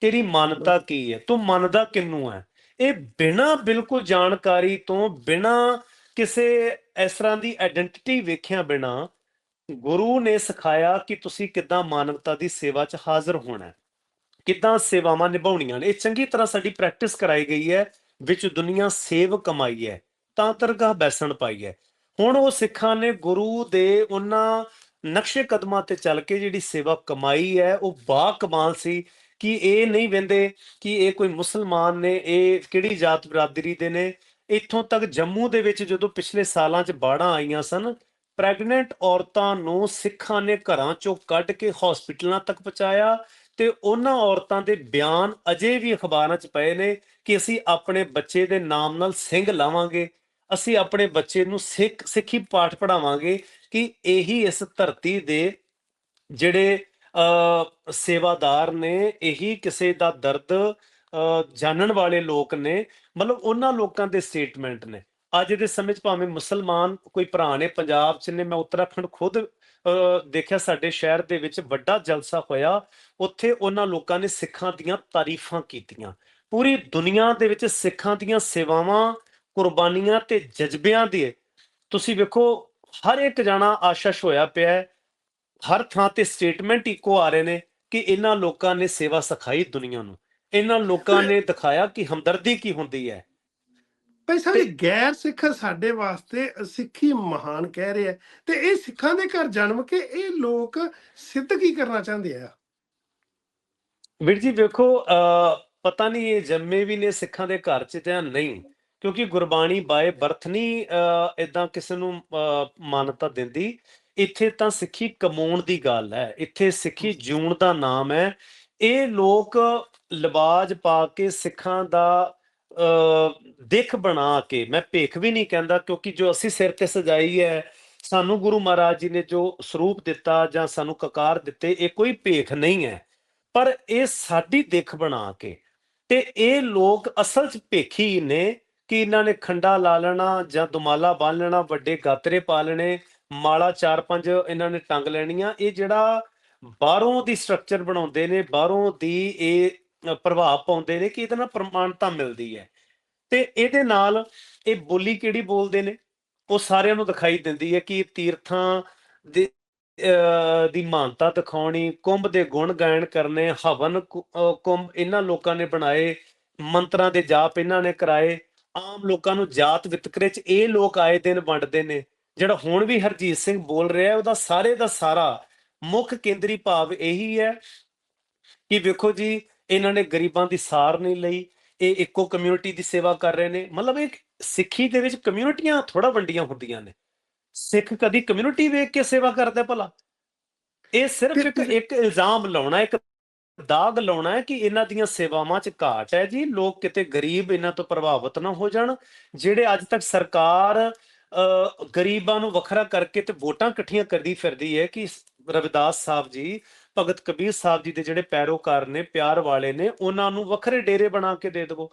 ਤੇਰੀ ਮਾਨਤਾ ਕੀ ਹੈ? ਤੂੰ ਮੰਨਦਾ ਕਿਹਨੂੰ ਹੈ? ਇਹ ਬਿਨਾਂ ਬਿਲਕੁਲ ਜਾਣਕਾਰੀ ਤੋਂ, ਬਿਨਾਂ ਕਿਸੇ ਇਸ ਤਰ੍ਹਾਂ ਦੀ ਆਇਡੈਂਟੀਟੀ ਵੇਖਿਆ ਬਿਨਾ ਗੁਰੂ ਨੇ ਸਿਖਾਇਆ ਕਿ ਤੁਸੀਂ ਕਿੱਦਾਂ ਮਾਨਵਤਾ ਦੀ ਸੇਵਾ 'ਚ ਹਾਜ਼ਰ ਹੋਣਾ ਹੈ। ਕਿੱਦਾਂ ਸੇਵਾਵਾਂ ਨਿਭਾਉਣੀਆਂ ਨੇ। ਇਹ ਚੰਗੀ ਤਰ੍ਹਾਂ ਸਾਡੀ ਪ੍ਰੈਕਟਿਸ ਕਰਾਈ ਗਈ ਹੈ, ਵਿੱਚ ਦੁਨੀਆ ਸੇਵ ਕਮਾਈ ਹੈ, ਤਾਂ ਤਰਗਾਹ ਬੈਸਣ ਪਾਈ ਹੈ। ਹੁਣ ਉਹ ਸਿੱਖਾਂ ਨੇ ਗੁਰੂ ਦੇ ਉਹਨਾਂ ਨਕਸ਼ੇ ਕਦਮਾਂ ਤੇ ਚੱਲ ਕੇ ਜਿਹੜੀ ਸੇਵਾ ਕਮਾਈ ਹੈ, ਉਹ ਬਾ ਕਮਾਲ ਸੀ। ਕਿ ਇਹ ਨਹੀਂ ਵੰਦੇ ਕਿ ਇਹ ਕੋਈ ਮੁਸਲਮਾਨ ਨੇ, ਇਹ ਕਿਹੜੀ ਜਾਤ ਬਰਾਦਰੀ ਦੇ ਨੇ। ਇੱਥੋਂ ਤੱਕ ਜੰਮੂ ਦੇ ਵਿੱਚ ਜਦੋਂ ਪਿਛਲੇ ਸਾਲਾਂ 'ਚ ਬਾੜਾਂ ਆਈਆਂ ਸਨ, ਪ੍ਰੈਗਨੈਂਟ ਔਰਤਾਂ ਨੂੰ ਸਿੱਖਾਂ ਨੇ ਘਰਾਂ 'ਚੋਂ ਕੱਢ ਕੇ ਹਸਪੀਟਲਾਂ ਤੱਕ ਪਹੁੰਚਾਇਆ ਤੇ ਉਹਨਾਂ ਔਰਤਾਂ ਦੇ ਬਿਆਨ ਅਜੇ ਵੀ ਅਖਬਾਰਾਂ 'ਚ ਪਏ ਨੇ ਕਿ ਅਸੀਂ ਆਪਣੇ ਬੱਚੇ ਦੇ ਨਾਮ ਨਾਲ ਸਿੰਘ ਲਾਵਾਂਗੇ, ਅਸੀਂ ਆਪਣੇ ਬੱਚੇ ਨੂੰ ਸਿੱਖ, ਸਿੱਖੀ ਪਾਠ ਪੜਾਵਾਂਗੇ ਕਿ ਇਹੀ ਇਸ ਧਰਤੀ ਦੇ ਜਿਹੜੇ ਸੇਵਾਦਾਰ ਨੇ ਇਹੀ ਕਿਸੇ ਦਾ ਦਰਦ ਜਾਣਨ ਵਾਲੇ ਲੋਕ ਨੇ, ਮਤਲਬ ਉਹਨਾਂ ਲੋਕਾਂ ਦੇ ਸਟੇਟਮੈਂਟ ਨੇ। ਅੱਜ ਦੇ ਸਮੇਂ 'ਚ ਭਾਵੇਂ ਮੁਸਲਮਾਨ ਕੋਈ ਭਰਾ ਨੇ ਪੰਜਾਬ 'ਚ ਨੇ ਮੈਂ ਉੱਤਰਾਖੰਡ ਖੁਦ ਦੇਖਿਆ ਸਾਡੇ ਸ਼ਹਿਰ ਦੇ ਵਿੱਚ ਵੱਡਾ ਜਲਸਾ ਹੋਇਆ, ਉੱਥੇ ਉਹਨਾਂ ਲੋਕਾਂ ਨੇ ਸਿੱਖਾਂ ਦੀਆਂ ਤਾਰੀਫਾਂ ਕੀਤੀਆਂ। ਪੂਰੀ ਦੁਨੀਆ ਦੇ ਵਿੱਚ ਸਿੱਖਾਂ ਦੀਆਂ ਸੇਵਾਵਾਂ, ਕੁਰਬਾਨੀਆਂ ਤੇ ਜਜ਼ਬਿਆਂ ਦੇ, ਤੁਸੀਂ ਵੇਖੋ, ਹਰ ਇੱਕ ਜਾਣਾ ਆਸ਼ਸ਼ ਹੋਇਆ ਪਿਆ ਹੈ। ਹਰ ਥਾਂ ਤੇ ਸਟੇਟਮੈਂਟ ਇੱਕੋ ਆ ਰਹੇ ਨੇ ਕਿ ਇਹਨਾਂ ਲੋਕਾਂ ਨੇ ਸੇਵਾ ਸਿਖਾਈ ਦੁਨੀਆ ਨੂੰ। ਇਹਨਾਂ ਲੋਕਾਂ ਨੇ ਦਿਖਾਇਆ ਕਿ ਹਮਦਰਦੀ ਕੀ ਹੁੰਦੀ ਹੈ। ਭਾਈ ਸਾਹਿਬ ਗੈਰ ਸਿੱਖ ਸਾਡੇ ਵਾਸਤੇ ਸਿੱਖੀ ਮਹਾਨ ਕਹਿ ਰਹੇ ਆ। ਤੇ ਇਹ ਸਿੱਖਾਂ ਦੇ ਘਰ ਜਨਮ ਕੇ ਇਹ ਲੋਕ ਸਿੱਧ ਕੀ ਕਰਨਾ ਚਾਹੁੰਦੇ ਆ? ਵੀਰ ਜੀ ਵੇਖੋ ਪਤਾ ਨਹੀਂ ਇਹ ਜੰਮੇ ਵੀ ਨੇ ਸਿੱਖਾਂ ਦੇ ਘਰ 'ਚ ਜਾਂ ਨਹੀਂ ਕਿਉਂਕਿ ਗੁਰਬਾਣੀ ਬਾਏ ਬਰਥ ਨਹੀਂ ਇਦਾਂ ਕਿਸੇ ਨੂੰ ਮਾਨਤਾ ਦਿੰਦੀ। ਇੱਥੇ ਤਾਂ ਸਿੱਖੀ ਕਮਾਉਣ ਦੀ ਗੱਲ ਹੈ ਇੱਥੇ ਸਿੱਖੀ ਜੂਣ ਦਾ ਨਾਮ ਹੈ। ਇਹ ਲੋਕ ਲਿਬਾਜ ਪਾ ਕੇ ਸਿੱਖਾਂ ਦਾ ਦਿੱਖ ਬਣਾ ਕੇ ਮੈਂ ਭੇਖ ਵੀ ਨਹੀਂ ਕਹਿੰਦਾ ਕਿਉਂਕਿ ਜੋ ਅਸੀਂ ਸਿਰ ਤੇ ਸਜਾਈ ਹੈ ਸਾਨੂੰ ਗੁਰੂ ਮਹਾਰਾਜ ਜੀ ਨੇ ਜੋ ਸਰੂਪ ਦਿੱਤਾ ਜਾਂ ਸਾਨੂੰ ਕਕਾਰ ਦਿੱਤੇ ਇਹ ਕੋਈ ਭੇਖ ਨਹੀਂ ਹੈ। ਪਰ ਇਹ ਸਾਡੀ ਦਿੱਖ ਬਣਾ ਕੇ ਤੇ ਇਹ ਲੋਕ ਅਸਲ 'ਚ ਭੇਖੀ ਨੇ ਕਿ ਇਹਨਾਂ ਨੇ ਖੰਡਾ ਲਾ ਲੈਣਾ ਜਾਂ ਦੁਮਾਲਾ ਬੰਨ ਲੈਣਾ ਵੱਡੇ ਗਾਤਰੇ ਪਾ ਲੈਣੇ ਮਾਲਾ ਚਾਰ ਪੰਜ ਇਹਨਾਂ ਨੇ ਟੰਗ ਲੈਣੀਆਂ। ਇਹ ਜਿਹੜਾ ਬਾਹਰੋਂ ਦੀ ਸਟਰਕਚਰ ਬਣਾਉਂਦੇ ਨੇ ਬਾਹਰੋਂ ਦੀ ਇਹ ਪ੍ਰਭਾਵ ਪਾਉਂਦੇ ਨੇ ਕਿ ਇਹਦੇ ਨਾਲ ਪ੍ਰਮਾਣਤਾ ਮਿਲਦੀ ਹੈ। ਤੇ ਇਹਦੇ ਨਾਲ ਇਹ ਬੋਲੀ ਕਿਹੜੀ ਬੋਲਦੇ ਨੇ? ਉਹ ਸਾਰਿਆਂ ਨੂੰ ਦਿਖਾਈ ਦਿੰਦੀ ਹੈ ਕਿ ਤੀਰਥਾਂ ਦੇ ਅ, ਦੀ ਮਾਨਤਾ ਦਿਖਾਉਣੀ ਕੁੰਭ ਦੇ ਗੁਣ ਗਾਇਨ ਕਰਨੇ ਹਵਨ ਕੁੰਭ ਇਹਨਾਂ ਲੋਕਾਂ ਨੇ ਬਣਾਏ ਮੰਤਰਾਂ ਦੇ ਜਾਪ ਇਹਨਾਂ ਨੇ ਕਰਾਏ। ਆਮ ਲੋਕਾਂ ਨੂੰ ਜਾਤ ਵਿਤਕਰੇ 'ਚ ਇਹ ਲੋਕ ਆਏ ਦਿਨ ਵੰਡਦੇ ਨੇ। ਜਿਹੜਾ ਹੁਣ ਵੀ ਹਰਜੀਤ ਸਿੰਘ ਬੋਲ ਰਿਹਾ ਉਹਦਾ ਸਾਰੇ ਦਾ ਸਾਰਾ ਮੁੱਖ ਕੇਂਦਰੀ ਭਾਵ ਇਹੀ ਹੈ ਕਿ ਵੇਖੋ ਜੀ ਇਹਨਾਂ ਨੇ ਗਰੀਬਾਂ ਦੀ ਸਾਰ ਨਹੀਂ ਲਈ ਇਹ ਇੱਕੋ ਕਮਿਊਨਿਟੀ ਦੀ ਸੇਵਾ ਕਰ ਰਹੇ ਨੇ। ਮਤਲਬ ਇਹ ਸਿੱਖੀ ਦੇ ਵਿੱਚ ਕਮਿਊਨਿਟੀਆਂ ਥੋੜਾ ਵੰਡੀਆਂ ਹੁੰਦੀਆਂ ਨੇ। ਸਿੱਖ ਕਦੀ ਕਮਿਊਨਿਟੀ ਵੇਖ ਕੇ ਸੇਵਾ ਕਰਦਾ ਭਲਾ? ਇਹ ਸਿਰਫ ਇੱਕ ਇੱਕ ਇਲਜ਼ਾਮ ਲਾਉਣਾ ਇੱਕ ਦਾਗ ਲਾਉਣਾ ਹੈ ਕਿ ਇਹਨਾਂ ਦੀਆਂ ਸੇਵਾਵਾਂ 'ਚ ਘਾਟ ਹੈ ਜੀ। ਲੋਕ ਕਿਤੇ ਗਰੀਬ ਇਹਨਾਂ ਤੋਂ ਪ੍ਰਭਾਵਿਤ ਨਾ ਹੋ ਜਾਣ ਜਿਹੜੇ ਅੱਜ ਤੱਕ ਸਰਕਾਰ ਗਰੀਬਾਂ ਨੂੰ ਵੱਖਰਾ ਕਰਕੇ ਤੇ ਵੋਟਾਂ ਇਕੱਠੀਆਂ ਕਰਦੀ ਫਿਰਦੀ ਹੈ ਕਿ ਰਵਿਦਾਸ ਸਾਹਿਬ ਜੀ, ਭਗਤ ਕਬੀਰ ਸਾਹਿਬ ਜੀ ਦੇ ਜਿਹੜੇ ਪੈਰੋਕਾਰ ਨੇ, ਪਿਆਰ ਵਾਲੇ ਨੇ, ਉਹਨਾਂ ਨੂੰ ਵੱਖਰੇ ਡੇਰੇ ਬਣਾ ਕੇ ਦੇ ਦੇਵੋ।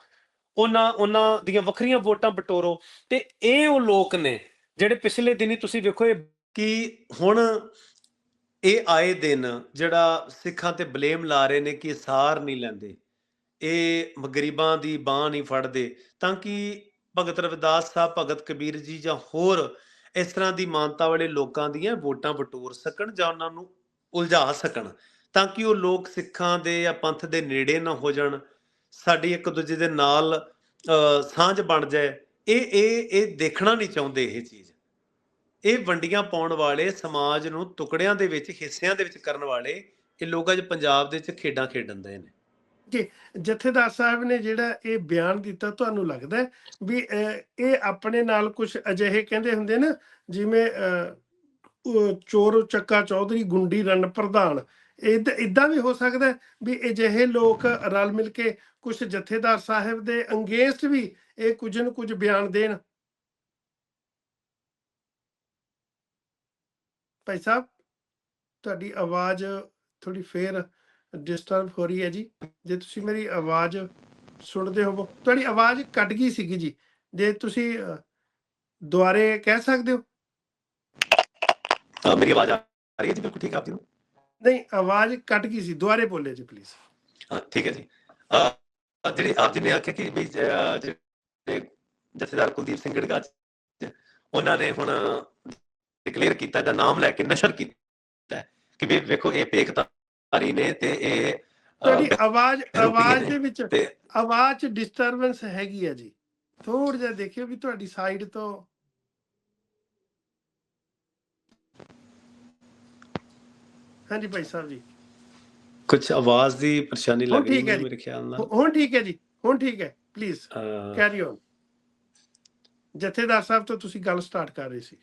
ਉਹਨਾਂ ਉਹਨਾਂ ਦੀਆਂ ਵੱਖਰੀਆਂ ਵੋਟਾਂ ਬਟੋਰੋ। ਤੇ ਇਹ ਉਹ ਲੋਕ ਨੇ ਜਿਹੜੇ ਪਿਛਲੇ ਦਿਨੀ ਤੁਸੀਂ ਵੇਖੋ ਇਹ ਕਿ ਹੁਣ ਇਹ ਆਏ ਦਿਨ ਜਿਹੜਾ ਸਿੱਖਾਂ ਤੇ ਬਲੇਮ ਲਾ ਰਹੇ ਨੇ ਕਿ ਸਾਰ ਨਹੀਂ ਲੈਂਦੇ। ਇਹ ਗਰੀਬਾਂ ਦੀ ਬਾਹ ਨਹੀਂ ਫੜਦੇ। ਤਾਂ ਕਿ ਭਗਤ ਰਵਿਦਾਸ ਸਾਹਿਬ, ਭਗਤ ਕਬੀਰ ਜੀ ਜਾਂ ਹੋਰ ਇਸ ਤਰ੍ਹਾਂ ਦੀ ਮਾਨਤਾ ਵਾਲੇ ਲੋਕਾਂ ਦੀਆਂ ਵੋਟਾਂ ਬਟੋਰ ਸਕਣ ਜਾਂ ਉਹਨਾਂ ਨੂੰ ਉਲਝਾ ਸਕਣ ਤਾਂ ਕਿ ਉਹ ਲੋਕ ਸਿੱਖਾਂ ਦੇ ਜਾਂ ਪੰਥ ਦੇ ਨੇੜੇ ਨਾ ਹੋ ਜਾਣ, ਸਾਡੀ ਇੱਕ ਦੂਜੇ ਦੇ ਨਾਲ ਸਾਂਝ ਬਣ ਜਾਏ, ਇਹ ਇਹ ਇਹ ਦੇਖਣਾ ਨਹੀਂ ਚਾਹੁੰਦੇ ਇਹ ਚੀਜ਼। ਇਹ ਵੰਡੀਆਂ ਪਾਉਣ ਵਾਲੇ ਸਮਾਜ ਨੂੰ ਟੁਕੜਿਆਂ ਦੇ ਵਿੱਚ, ਹਿੱਸਿਆਂ ਦੇ ਵਿੱਚ ਕਰਨ ਵਾਲੇ, ਇਹ ਲੋਕ ਅੱਜ ਪੰਜਾਬ ਦੇ ਵਿੱਚ ਖੇਡਾਂ ਖੇਡਣ ਦੇ ਨੇ। ਜਥੇਦਾਰ ਸਾਹਿਬ ਨੇ ਜਿਹੜਾ ਇਹ ਬਿਆਨ ਦਿੱਤਾ, ਤੁਹਾਨੂੰ ਲੱਗਦਾ ਵੀ ਇਹ ਆਪਣੇ ਨਾਲ ਕੁਝ ਅਜਿਹੇ ਕਹਿੰਦੇ ਹੁੰਦੇ ਨਾ, ਜਿਵੇਂ ਚੋਰ ਚੱਕਾ ਚੌਧਰੀ, ਗੁੰਡੀ ਰਣ ਪ੍ਰਧਾਨ ਇਦਾਂ ਵੀ ਹੋ ਸਕਦਾ ਵੀ ਅਜਿਹੇ ਲੋਕ ਰਲ ਮਿਲ ਕੇ ਕੁਝ ਜਥੇਦਾਰ ਸਾਹਿਬ ਦੇ ਅੰਗੇਂਸਟ ਵੀ ਇਹ ਕੁਝ ਨੂੰ ਕੁਝ ਬਿਆਨ ਦੇਣ? ਭਾਈ ਸਾਹਿਬ, ਤੁਹਾਡੀ ਆਵਾਜ਼ ਥੋੜੀ ਫੇਰ ਡਿਸਟਰਬ ਹੋ ਰਹੀ ਹੈ ਜੀ। ਜੇ ਤੁਸੀਂ ਮੇਰੀ ਆਵਾਜ਼ ਸੁਣਦੇ ਹੋ ਤੁਹਾਡੀ ਆਵਾਜ਼ ਕੱਟ ਗਈ ਸੀਗੀ ਜੀ। ਜੇ ਤੁਸੀਂ ਦੁਬਾਰੇ ਕਹਿ ਸਕਦੇ ਹੋ? ਮੇਰੀ ਆਵਾਜ਼ ਆ ਰਹੀ ਹੈ ਜੀ? ਬਿਲਕੁਲ ਠੀਕ ਆਪ ਜੀ ਨੂੰ? ਨਹੀਂ ਆਵਾਜ਼ ਕੱਟ ਗਈ ਸੀ। ਦੁਬਾਰੇ ਬੋਲੇ ਜੀ ਪਲੀਜ਼ ਹਾਂ, ਠੀਕ ਹੈ ਜੀ। ਜਿਹੜੇ ਆਪ ਜੀ ਨੇ ਆਖਿਆ ਕਿ ਵੀ ਜਥੇਦਾਰ ਕੁਲਦੀਪ ਸਿੰਘ ਗੜਗਾਜ ਉਹਨਾਂ ਨੇ ਹੁਣ ਡਿਕਲੇਅਰ ਕੀਤਾ ਦਾ ਨਾਮ ਲੈ ਕੇ ਨਸ਼ਰ ਕੀਤਾ ਕਿ ਵੀ ਵੇਖੋ ਇਹ ਪੇਖਤਾਰੀ ਨੇ ਤੇ ਇਹ ਤੁਹਾਡੀ ਆਵਾਜ਼ ਆਵਾਜ਼। ਦੇ ਵਿੱਚ ਆਵਾਜ਼ 'ਚ ਡਿਸਟਰਬੈਂਸ ਹੈਗੀ ਹੈ ਜੀ। ਥੋੜਾ ਜਿਹਾ ਦੇਖਿਓ ਵੀ ਤੁਹਾਡੀ ਸਾਈਡ ਤੋਂ। ਹਾਂਜੀ ਭਾਈ ਸਾਹਿਬ ਜੀ। ਕੁਝ ਆਵਾਜ਼ ਦੀ ਪਰੇਸ਼ਾਨੀ ਲੱਗ ਰਹੀ ਹੈ। ਮੇਰੇ ਖਿਆਲ ਨਾਲ। ਹੁਣ ਠੀਕ ਹੈ ਜੀ। ਹੁਣ ਠੀਕ ਹੈ। ਪਲੀਜ਼ ਕੈਰੀ ਔਨ ਜਥੇਦਾਰ ਸਾਹਿਬ ਤੋਂ ਤੁਸੀਂ ਗੱਲ ਸਟਾਰਟ ਕਰ ਰਹੇ ਸੀ।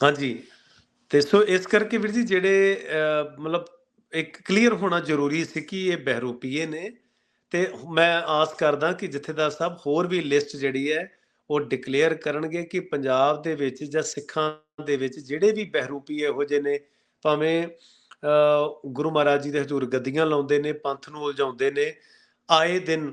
ਹਾਂਜੀ। ਤੇ ਸੋ ਇਸ ਕਰਕੇ ਵੀਰ ਜੀ ਜਿਹੜੇ ਮਤਲਬ ਇੱਕ ਕਲੀਅਰ ਹੋਣਾ ਜ਼ਰੂਰੀ ਸੀ ਕਿ ਇਹ ਬਹਿਰੂਪੀਏ ਨੇ। ਤੇ ਮੈਂ ਆਸ ਕਰਦਾ ਕਿ ਜਥੇਦਾਰ ਸਾਹਿਬ ਹੋਰ ਵੀ ਲਿਸਟ ਜਿਹੜੀ ਹੈ, ਉਹ ਡਿਕਲੇਅਰ ਕਰਨਗੇ ਕਿ ਪੰਜਾਬ ਦੇ ਵਿੱਚ ਜਾਂ ਸਿੱਖਾਂ ਦੇ ਵਿੱਚ ਜਿਹੜੇ ਵੀ ਬਹਿਰੂਪੀਏ ਇਹੋ ਜਿਹੇ ਨੇ, ਭਾਵੇਂ ਗੁਰੂ ਮਹਾਰਾਜ ਜੀ ਦੇ ਹਜ਼ੂਰ ਗੱਦੀਆਂ ਲਾਉਂਦੇ ਨੇ, ਪੰਥ ਨੂੰ ਉਲਝਾਉਂਦੇ ਨੇ, ਆਏ ਦਿਨ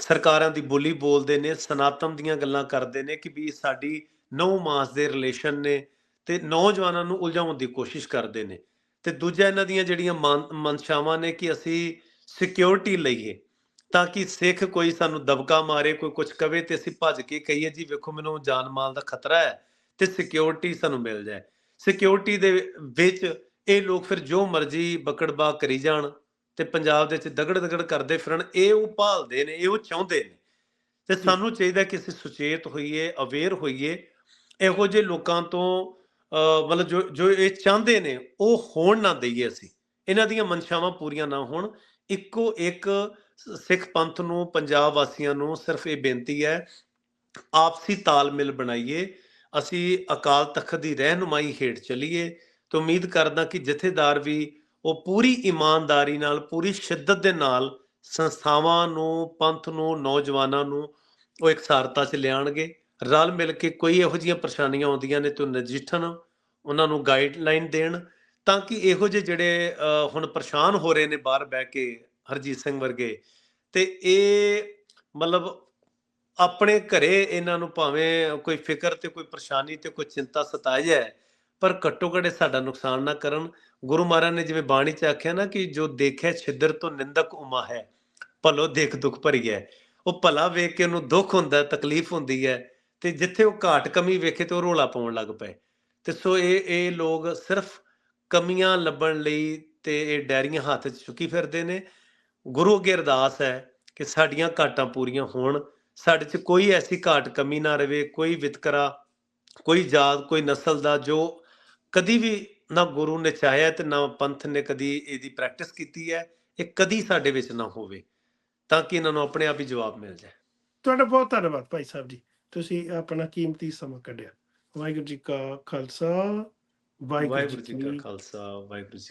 ਸਰਕਾਰਾਂ ਦੀ ਬੋਲੀ ਬੋਲਦੇ ਨੇ, ਸਨਾਤਨ ਦੀਆਂ ਗੱਲਾਂ ਕਰਦੇ ਨੇ ਕਿ ਵੀ ਸਾਡੀ ਨੌ ਮਾਸ ਦੇ ਰਿਲੇਸ਼ਨ ਨੇ ਤੇ ਨੌਜਵਾਨਾਂ ਨੂੰ ਉਲਝਾਉਣ ਦੀ ਕੋਸ਼ਿਸ਼ ਕਰਦੇ ਨੇ। ਤੇ ਦੂਜਾ ਇਹਨਾਂ ਦੀਆਂ ਜਿਹੜੀਆਂ ਮਨ- ਮਨਸ਼ਾਵਾਂ ਨੇ ਕਿ ਅਸੀਂ ਸਿਕਿਉਰਿਟੀ ਲਈਏ, ਤਾਂ ਕਿ ਸਿੱਖ ਕੋਈ ਸਾਨੂੰ ਦਬਕਾ ਮਾਰੇ, ਕੋਈ ਕੁਝ ਕਵੇ ਤੇ ਅਸੀਂ ਭੱਜ ਕੇ ਕਹੀਏ, ਜੀ ਵੇਖੋ, ਮੈਨੂੰ ਜਾਨ ਮਾਲ ਦਾ ਖਤਰਾ ਹੈ ਤੇ ਸਿਕਿਉਰਿਟੀ ਸਾਨੂੰ ਮਿਲ ਜਾਏ। ਸਿਕਿਉਰਿਟੀ ਦੇ ਵਿੱਚ ਇਹ ਲੋਕ ਫਿਰ ਜੋ ਮਰਜ਼ੀ ਬਕੜਬਾ ਕਰੀ ਜਾਣ ਤੇ ਪੰਜਾਬ ਦੇ ਵਿੱਚ ਦਗੜ ਦਗੜ ਕਰਦੇ ਫਿਰਨ, ਇਹ ਉਹ ਭਾਲਦੇ ਨੇ, ਇਹ ਉਹ ਚਾਹੁੰਦੇ ਨੇ। ਤੇ ਸਾਨੂੰ ਚਾਹੀਦਾ ਕਿ ਅਸੀਂ ਸੁਚੇਤ ਹੋਈਏ ਅਵੇਅਰ ਹੋਈਏ, ਇਹੋ ਜਿਹੇ ਲੋਕਾਂ ਤੋਂ ਮਤਲਬ ਜੋ ਜੋ ਇਹ ਚਾਹੁੰਦੇ ਨੇ, ਉਹ ਹੋਣ ਨਾ ਦਈਏ ਅਸੀਂ। ਇਹਨਾਂ ਦੀਆਂ ਮਨਸ਼ਾਵਾਂ ਪੂਰੀਆਂ ਨਾ ਹੋਣ। ਇੱਕੋ ਇੱਕ ਸਿੱਖ ਪੰਥ ਨੂੰ, ਪੰਜਾਬ ਵਾਸੀਆਂ ਨੂੰ ਸਿਰਫ ਇਹ ਬੇਨਤੀ ਹੈ, ਆਪਸੀ ਤਾਲਮੇਲ ਬਣਾਈਏ। ਅਸੀਂ ਅਕਾਲ ਤਖਤ ਦੀ ਰਹਿਨੁਮਾਈ ਹੇਠ ਚੱਲੀਏ। ਤੇ ਉਮੀਦ ਕਰਦਾ ਕਿ ਜਥੇਦਾਰ ਵੀ ਉਹ ਪੂਰੀ ਇਮਾਨਦਾਰੀ ਨਾਲ, ਪੂਰੀ ਸ਼ਿੱਦਤ ਦੇ ਨਾਲ ਸੰਸਥਾਵਾਂ ਨੂੰ, ਪੰਥ ਨੂੰ, ਨੌਜਵਾਨਾਂ ਨੂੰ ਉਹ ਇਕਸਾਰਤਾ 'ਚ ਲਿਆਣਗੇ ਰਲ ਮਿਲ ਕੇ ਕੋਈ ਇਹੋ ਜਿਹੀਆਂ ਪਰੇਸ਼ਾਨੀਆਂ ਆਉਂਦੀਆਂ ਨੇ ਤੇ ਨਜਿੱਠਣ, ਉਹਨਾਂ ਨੂੰ ਗਾਈਡਲਾਈਨ ਦੇਣ, ਤਾਂ ਕਿ ਇਹੋ ਜਿਹੇ ਜਿਹੜੇ ਹੁਣ ਪਰੇਸ਼ਾਨ ਹੋ ਰਹੇ ਨੇ ਬਾਹਰ ਬਹਿ ਕੇ ਹਰਜੀਤ ਸਿੰਘ ਵਰਗੇ, ਤੇ ਇਹ ਮਤਲਬ ਆਪਣੇ ਘਰੇ ਇਹਨਾਂ ਨੂੰ ਭਾਵੇਂ ਕੋਈ ਫਿਕਰ ਤੇ ਕੋਈ ਪਰੇਸ਼ਾਨੀ ਤੇ ਕੋਈ ਚਿੰਤਾ ਸਤਾਈ ਹੈ ਪਰ ਘੱਟੋ ਘੱਟ ਇਹ ਸਾਡਾ ਨੁਕਸਾਨ ਨਾ ਕਰਨ। ਗੁਰੂ ਮਹਾਰਾਜ ਨੇ ਜਿਵੇਂ ਬਾਣੀ ਚ ਆਖਿਆ ਨਾ ਕਿ ਜੋ ਦੇਖੇ ਛਿੱਦਰ ਤੋਂ ਨਿੰਦਕ ਉਮਾ ਹੈ, ਭਲੋ ਦੇਖ ਦੁੱਖ ਭਰੀ ਹੈ ਉਹ ਭਲਾ ਵੇਖ ਕੇ ਉਹਨੂੰ ਦੁੱਖ ਹੁੰਦਾ, ਤਕਲੀਫ ਹੁੰਦੀ ਹੈ। ਤੇ ਜਿੱਥੇ ਉਹ ਘਾਟ ਕਮੀ ਵੇਖੇ ਤੇ ਉਹ ਰੋਲਾ ਪਾਉਣ ਲੱਗ ਪਏ। ਤੇ ਸੋ ਇਹ ਇਹ ਲੋਕ ਸਿਰਫ ਕਮੀਆਂ ਲੱਭਣ ਲਈ ਤੇ ਇਹ ਡੈਰੀਆਂ ਹੱਥ 'ਚ ਚੁੱਕੀ ਫਿਰਦੇ ਨੇ। ਗੁਰੂ ਅੱਗੇ ਅਰਦਾਸ ਹੈ ਕਿ ਸਾਡੀਆਂ ਘਾਟਾਂ ਪੂਰੀਆਂ ਹੋਣ। ਸਾਡੇ 'ਚ ਕੋਈ ਐਸੀ ਘਾਟ ਕਮੀ ਨਾ ਰਵੇ, ਕੋਈ ਵਿਤਕਰਾ, ਕੋਈ ਜਾਤ ਕੋਈ ਨਸਲ ਦਾ ਜੋ ਕਦੀ ਵੀ ਨਾ ਗੁਰੂ ਨੇ ਚਾਹਿਆ ਤੇ ਨਾ ਪੰਥ ਨੇ ਕਦੀ ਇਹਦੀ ਪ੍ਰੈਕਟਿਸ ਕੀਤੀ ਹੈ, ਇਹ ਕਦੀ ਸਾਡੇ ਵਿੱਚ ਨਾ ਹੋਵੇ, ਤਾਂ ਕਿ ਇਹਨਾਂ ਨੂੰ ਆਪਣੇ ਆਪ ਹੀ ਜਵਾਬ ਮਿਲ ਜਾਏ। ਤੁਹਾਡਾ ਬਹੁਤ ਧੰਨਵਾਦ ਭਾਈ ਸਾਹਿਬ ਜੀ। ਤੁਸੀਂ ਆਪਣਾ ਕੀਮਤੀ ਸਮਾਂ ਕੱਢਿਆ। ਵਾਹਿਗੁਰੂ ਜੀ ਕਾ ਖਾਲਸਾ ਵਾਹਿਗੁਰੂ ਜੀ ਕਾ ਖਾਲਸਾ ਵਾਹਿਗੁਰੂ ਜੀ